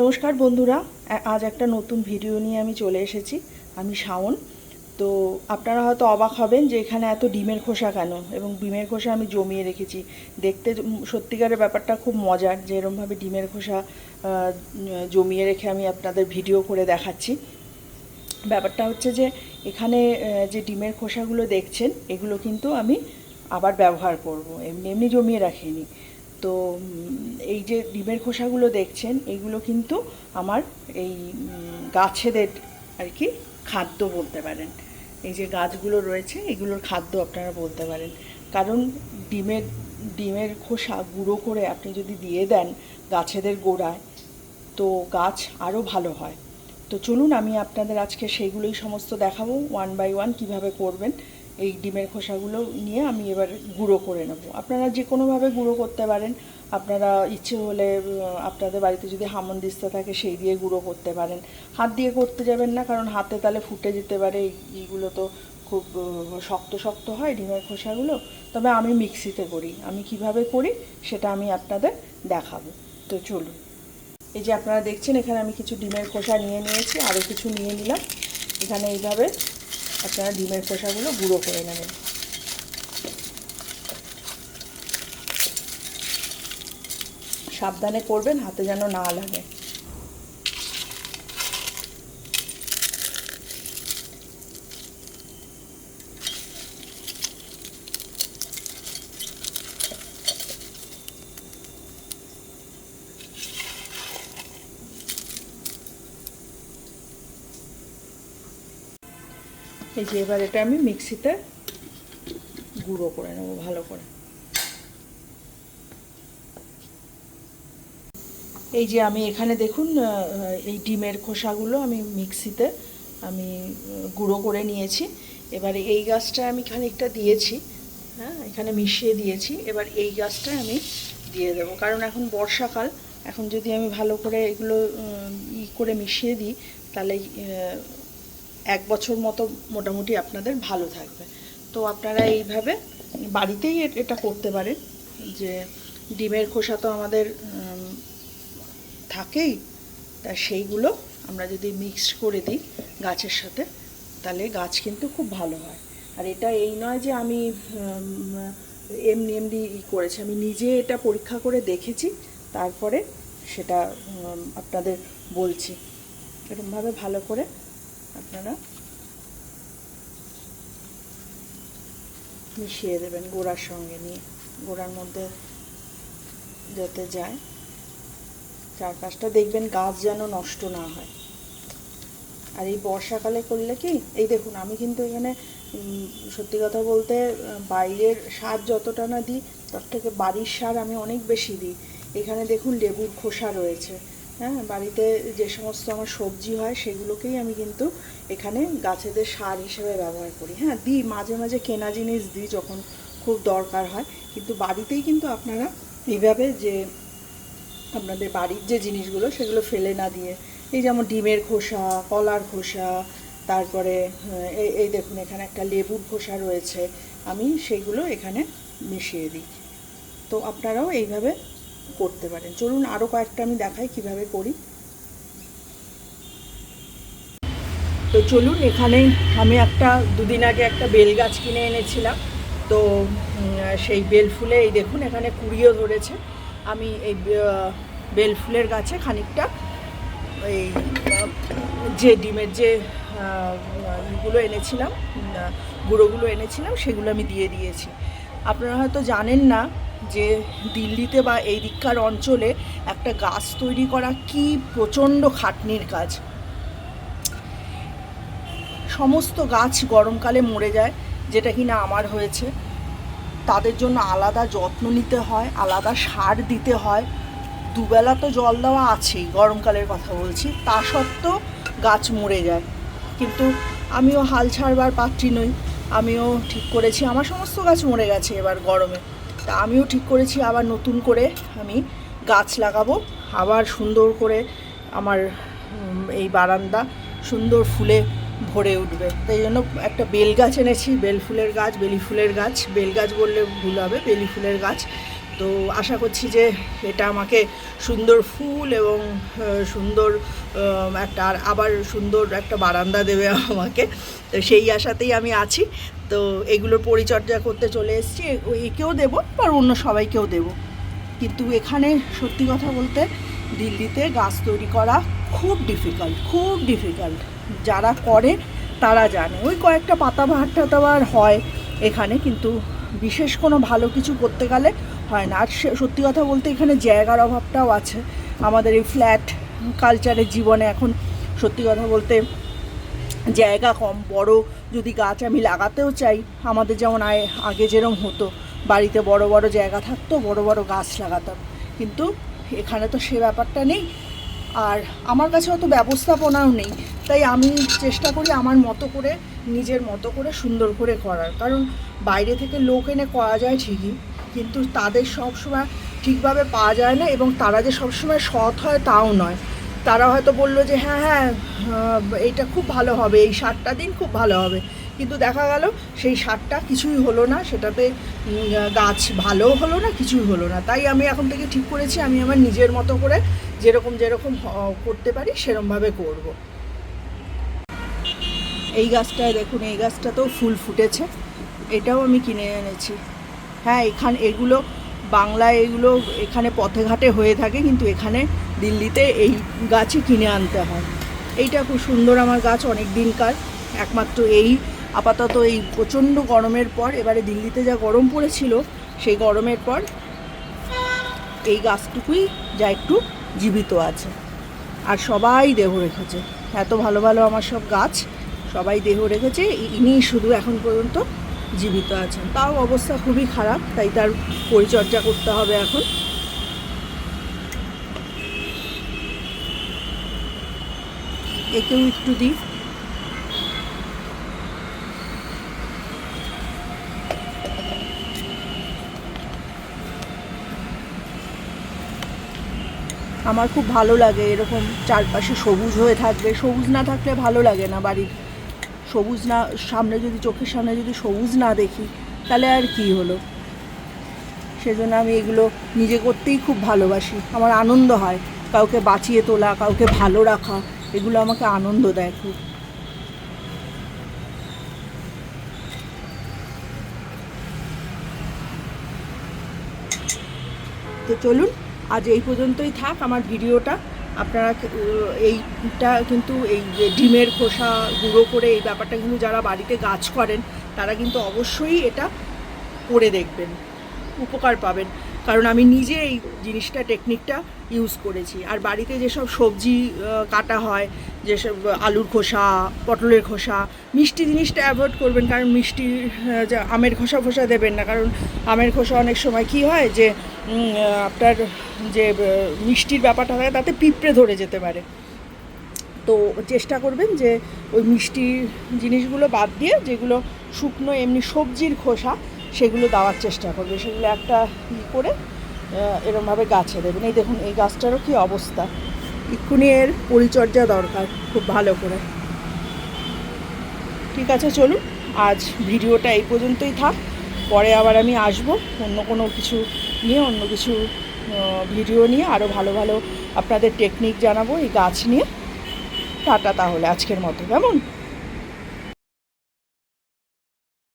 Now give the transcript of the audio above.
নমস্কার বন্ধুরা আজ একটা নতুন ভিডিও নিয়ে আমি চলে এসেছি। আমি শাওন। তো আপনারা হয়তো অবাক হবেন যে এখানে এত ডিমের খোসা কেন? এবং ডিমের খোসা আমি জমিয়ে রেখেছি। দেখতে সত্যিকারের ব্যাপারটা খুব মজার যে এরমভাবে ডিমের খোসা জমিয়ে রেখে আমি আপনাদের ভিডিও করে দেখাচ্ছি। ব্যাপারটা হচ্ছে যে এখানে যে ডিমের খোসাগুলো দেখছেন, এগুলো কিন্তু আমি আবার ব্যবহার করব। এমনি এমনি জমিয়ে রাখিনি। তো এই যে ডিমের খোসাগুলো দেখছেন, এগুলো কিন্তু আমার এই গাছেদের আর কি খাদ্য বলতে পারেন। এই যে গাছগুলো রয়েছে, এগুলোর খাদ্য আপনারা বলতে পারেন। কারণ ডিমের ডিমের খোসা গুঁড়ো করে আপনি যদি দিয়ে দেন গাছেদের গোড়ায়, তো গাছ আরও ভালো হয়। তো চলুন, আমি আপনাদের আজকে সেইগুলোই সমস্ত দেখাবো ওয়ান বাই ওয়ান কীভাবে করবেন। এই ডিমের খোসাগুলো নিয়ে আমি এবার গুঁড়ো করে নেব। আপনারা যে কোনোভাবে গুঁড়ো করতে পারেন, আপনারা ইচ্ছে হলে আপনাদের বাড়িতে যদি হামনদিস্তা থাকে, সেই দিয়ে গুঁড়ো করতে পারেন। হাত দিয়ে করতে যাবেন না, কারণ হাতে তাহলে ফুটে যেতে পারে। এইগুলো তো খুব শক্ত শক্ত হয় ডিমের খোসাগুলো। তবে আমি মিক্সিতে করি। আমি কীভাবে করি, সেটা আমি আপনাদের দেখাবো। তো চলুন। এই যে আপনারা দেখছেন, এখানে আমি কিছু ডিমের খোসা নিয়ে নিয়েছি, আরও কিছু নিয়ে নিলাম। এখানে এইভাবে আপনারা ডিমের খোসাগুলো গুঁড়ো করে নেবেন। সাবধানে করবেন হাতে যেন না লাগে। এই যে এবার এটা আমি মিক্সিতে গুঁড়ো করে নেব ভালো করে। এই যে আমি এখানে দেখুন এই ডিমের খোসাগুলো আমি মিক্সিতে আমি গুঁড়ো করে নিয়েছি। এবারে এই গাছটা আমি খানিকটা দিয়েছি হ্যাঁ এখানে মিশিয়ে দিয়েছি। এবার এই গাছটা আমি দিয়ে দেবো। কারণ এখন বর্ষাকাল, এখন যদি আমি ভালো করে এগুলো ই করে মিশিয়ে দিই, তাহলে এক বছর মতো মোটামুটি আপনাদের ভালো থাকবে। তো আপনারা এইভাবে বাড়িতেই এটা করতে পারেন যে ডিমের খোসা তো আমাদের থাকেই, তা সেইগুলো আমরা যদি মিক্সড করে দিই গাছের সাথে, তাহলে গাছ কিন্তু খুব ভালো হয়। আর এটা এই নয় যে আমি এমনি এমনি ই করেছি, আমি নিজে এটা পরীক্ষা করে দেখেছি, তারপরে সেটা আপনাদের বলছি। এরকমভাবে ভালো করে আপনারা। মিশিয়ে দেবেন গোড়ার সঙ্গে নিয়ে। গোড়ার মধ্যে যাতে যায়। চারপাশটা দেখবেন গাছ যেন নষ্ট না হয়। আর এই বর্ষাকালে করলে কি? এই দেখুন, আমি কিন্তু এখানে সত্যি কথা বলতে, বাইরের সার যতটা না দিই, তার থেকে বাড়ির সার আমি অনেক বেশি দিই। এখানে দেখুন লেবুর খোসা রয়েছে। হ্যাঁ বাড়িতে যে সমস্ত আমার সবজি হয় সেগুলোকেই আমি কিন্তু এখানে গাছেদের সার হিসেবে ব্যবহার করি। হ্যাঁ দিই, মাঝে মাঝে কেনা জিনিস দিই যখন খুব দরকার হয়। কিন্তু বাড়িতেই কিন্তু আপনারা এইভাবে যে আপনাদের বাড়ির যে জিনিসগুলো সেগুলো ফেলে না দিয়ে, এই যেমন ডিমের খোসা, কলার খোসা, তারপরে এই দেখুন এখানে একটা লেবুর খোসা রয়েছে, আমি সেইগুলো এখানে মিশিয়ে দিই। তো আপনারাও এইভাবে করতে পারেন। চলুন আরও কয়েকটা আমি দেখাই কীভাবে করি। তো চলুন, এখানে আমি একটা দুদিন আগে একটা বেল গাছ কিনে এনেছিলাম। তো সেই বেল ফুলে, এই দেখুন, এখানে কুড়িও ধরেছে। আমি এই বেল ফুলের গাছে খানিকটা এই, যে ডিমের যে ইগুলো এনেছিলাম গুঁড়োগুলো এনেছিলাম, সেগুলো আমি দিয়ে দিয়েছি। আপনারা হয়তো জানেন না যে দিল্লিতে বা এই দিককার অঞ্চলে একটা গাছ তৈরি করা কি প্রচণ্ড খাটনির কাজ। সমস্ত গাছ গরমকালে মরে যায়, যেটা কিনা আমার হয়েছে। তাদের জন্য আলাদা যত্ন নিতে হয়, আলাদা সার দিতে হয়। দুবেলা তো জল দেওয়া আছেই, গরমকালের কথা বলছি। তা সত্ত্বেও গাছ মরে যায়। কিন্তু আমিও হাল ছাড়বার পাত্রী নই। আমিও ঠিক করেছি, আমার সমস্ত গাছ মরে গেছে এবার গরমে। তা আমিও ঠিক করেছি, আবার নতুন করে আমি গাছ লাগাবো। আবার সুন্দর করে আমার এই বারান্দা সুন্দর ফুলে ভরে উঠবে। তাই জন্য একটা বেল গাছ এনেছি, বেল ফুলের গাছ, বেলি ফুলের গাছ। বেল গাছ বললে ভুল হবে, বেলি ফুলের গাছ। তো আশা করছি যে এটা আমাকে সুন্দর ফুল এবং সুন্দর একটা আবার সুন্দর একটা বারান্দা দেবে আমাকে। তো সেই আশাতেই আমি আছি। তো এগুলোর পরিচর্যা করতে চলে এসেছি। একেও দেবো আর অন্য সবাইকেও দেবো। কিন্তু এখানে সত্যি কথা বলতে দিল্লিতে গাছ তৈরি করা খুব ডিফিকাল্ট খুব ডিফিকাল্ট যারা করে, তারা জানে। ওই কয়েকটা পাতা বাহার টাতাবার হয় এখানে, কিন্তু বিশেষ কোনো ভালো কিছু করতে গেলে হয় না। আর সত্যি কথা বলতে এখানে জায়গার অভাবটাও আছে। আমাদের এই ফ্ল্যাট কালচারের জীবনে এখন সত্যি কথা বলতে জায়গা কম, বড় যদি গাছ আমি লাগাতেও চাই, আমাদের যেমন আগে যেরম হতো, বাড়িতে বড় বড় জায়গা থাকতো, বড় বড় গাছ লাগাতাম। কিন্তু এখানে তো সে ব্যাপারটা নেই, আর আমার কাছে অত ব্যবস্থাপনাও নেই। তাই আমি চেষ্টা করি আমার মতো করে, নিজের মতো করে সুন্দর করে করার। কারণ বাইরে থেকে লোক এনে করা যায় ঠিকই, কিন্তু তাদের সবসময় ঠিকভাবে পাওয়া যায় না এবং তারা যে সবসময় সৎ হয় তাও নয়। তারা হয়তো বলল যে হ্যাঁ হ্যাঁ এইটা খুব ভালো হবে, এই সারটা দিন খুব ভালো হবে। কিন্তু দেখা গেল সেই সারটা কিছুই হলো না, সেটাতে গাছ ভালো হলো না, কিছুই হলো না। তাই আমি এখন থেকে ঠিক করেছি, আমি আমার নিজের মতো করে যেরকম যেরকম করতে পারি, সেরমভাবে করব। এই গাছটায় দেখুন, এই গাছটাতেও ফুল ফুটেছে, এটাও আমি কিনে এনেছি। হ্যাঁ এখানে, এগুলো বাংলায় এগুলো এখানে পথে ঘাটে হয়ে থাকে, কিন্তু এখানে দিল্লিতে এই গাছই কিনে আনতে হয়। এইটা খুব সুন্দর আমার গাছ, অনেক দিনকার। একমাত্র এই, আপাতত এই প্রচণ্ড গরমের পর, এবারে দিল্লিতে যা গরম পড়েছিল, সেই গরমের পর এই গাছটুকুই যা একটু জীবিত আছে। আর সবাই দেহ রেখেছে। এত ভালো ভালো আমার সব গাছ, সবাই দেহ রেখেছে। ইনি শুধু এখন পর্যন্ত জীবিত আছেন। তাও অবস্থা খুবই খারাপ, তাই তার পরিচর্যা করতে হবে এখন। একেও একটু দিই। আমার খুব ভালো লাগে এরকম চারপাশে সবুজ হয়ে থাকবে। সবুজ না থাকলে ভালো লাগে না বাড়ির সবুজ না, সামনে যদি, চোখের সামনে যদি সবুজ না দেখি, তাহলে আর কি হলো? সেজন্য আমি এগুলো নিজে করতেই খুব ভালোবাসি। আমার আনন্দ হয়। কাউকে বাঁচিয়ে তোলা, কাউকে ভালো রাখা, এগুলো আমাকে আনন্দ দেয় খুব। তো চলুন, আজ এই পর্যন্তই থাক আমার ভিডিওটা। আপনারা এইটা কিন্তু এই যে ডিমের খোসা গুঁড়ো করে এই ব্যাপারটা কিন্তু যারা বাড়িতে গাছ করেন, তারা কিন্তু অবশ্যই এটা করে দেখবেন, উপকার পাবেন। কারণ আমি নিজে এই জিনিসটা টেকনিকটা ইউজ করেছি। আর বাড়িতে যেসব সবজি কাটা হয়, যেসব আলুর খোসা, পটলের খোসা, মিষ্টি জিনিসটা অ্যাভয়েড করবেন কারণ মিষ্টি আমের খোসা ফোসা দেবেন না। কারণ আমের খোসা অনেক সময় কি হয় যে আপনার যে মিষ্টির ব্যাপারটা হয় তাতে পিঁপড়ে ধরে যেতে পারে। তো চেষ্টা করবেন যে, ওই মিষ্টি জিনিসগুলো বাদ দিয়ে যেগুলো শুকনো এমনি সবজির খোসা সেগুলো দেওয়ার চেষ্টা করবে। সেগুলো একটা ই করে এরমভাবে গাছে দেবেন। এই দেখুন, এই গাছটারও কী অবস্থা। এক্ষুনি এর পরিচর্যা দরকার, খুব ভালো করে। ঠিক আছে, চলুন, আজ ভিডিওটা এই পর্যন্তই থাক। পরে আবার আমি আসব অন্য কোনো কিছু নিয়ে, অন্য কিছু ভিডিও নিয়ে। আরও ভালো ভালো আপনাদের টেকনিক জানাব এই গাছ নিয়ে। টাটা তাহলে আজকের মতো। কেমন?